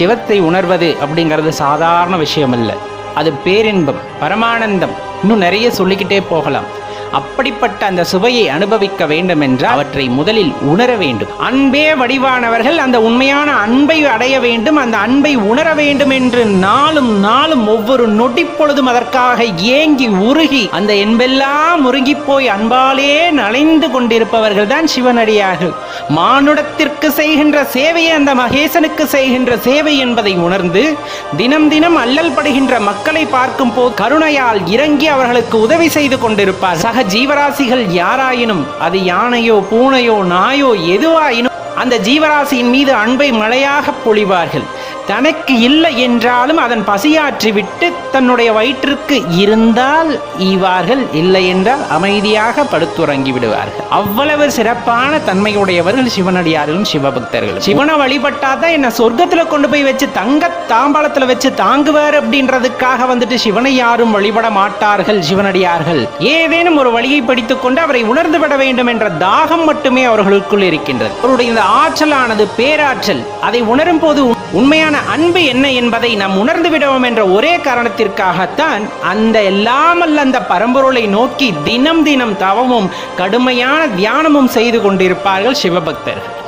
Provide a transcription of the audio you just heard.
சிவத்தை உணர்வது அப்படிங்கிறது சாதாரண விஷயம் இல்லை அது பேரின்பம் பரமானந்தம். இன்னும் நிறைய சொல்லிக்கிட்டே போகலாம். அப்படிப்பட்ட அந்த சுவையை அனுபவிக்க வேண்டும் என்றால் அவற்றை முதலில் உணர வேண்டும். அன்பே வடிவானவர்கள் அந்த உண்மையான அன்பை அடைய வேண்டும் அந்த அன்பை உணர வேண்டும் என்று நாளும் நாளும் ஒவ்வொரு நொடி பொழுதும் அதற்காக ஏங்கி உருகி அந்த என்பெல்லாம் உருகி போய் அன்பாலே நலைந்து கொண்டிருப்பவர்கள் தான் சிவனடியார்கள். மானுடத்திற்கு செய்கின்ற சேவையை அந்த மகேசனுக்கு செய்கின்ற சேவை என்பதை உணர்ந்து தினம் தினம் அல்லல் படுகின்ற மக்களை பார்க்கும் போது கருணையால் இறங்கி அவர்களுக்கு உதவி செய்து கொண்டிருப்பார் சக ஜீவராசிகள் யாராயினும் அது யானையோ பூனையோ நாயோ எதுவாயினும் அந்த ஜீவராசியின் மீது அன்பை மழையாக பொழிவார்கள். தனக்கு இல்லை என்றாலும் அதன் பசியாற்றி விட்டு தன்னுடைய வயிற்றுக்கு இருந்தால் ஈவார்கள் இல்லை என்றால் அமைதியாக படுத்துறங்கி விடுவார்கள். அவ்வளவு சிறப்பான தன்மையுடையவர்கள் சிவனடியார்களும் சிவபக்தர்கள் சிவனை வழிபட்டாதான் என்ன சொர்க்கத்துல கொண்டு போய் வச்சு தங்க தாம்பாளத்துல வச்சு தாங்குவார் அப்படின்றதுக்காக வந்துட்டு சிவனை யாரும் வழிபட மாட்டார்கள் சிவனடியார்கள். ஏதேனும் ஒரு வழியை படித்துக் கொண்டு அவரை உணர்ந்து விட வேண்டும் என்ற தாகம் மட்டுமே அவர்களுக்குள் இருக்கின்றது. அவருடைய இந்த ஆற்றலானது பேராற்றல் அதை உணரும் போது உண்மையான அன்பு என்ன என்பதை நாம் உணர்ந்து விடுவோம் என்ற ஒரே காரணத்திற்காகத்தான் அந்த எல்லாமல்ல அந்த பரம்பொருளை நோக்கி தினம் தினம் தவமும் கடுமையான தியானமும் செய்து கொண்டிருப்பார்கள் சிவபக்தர்கள்.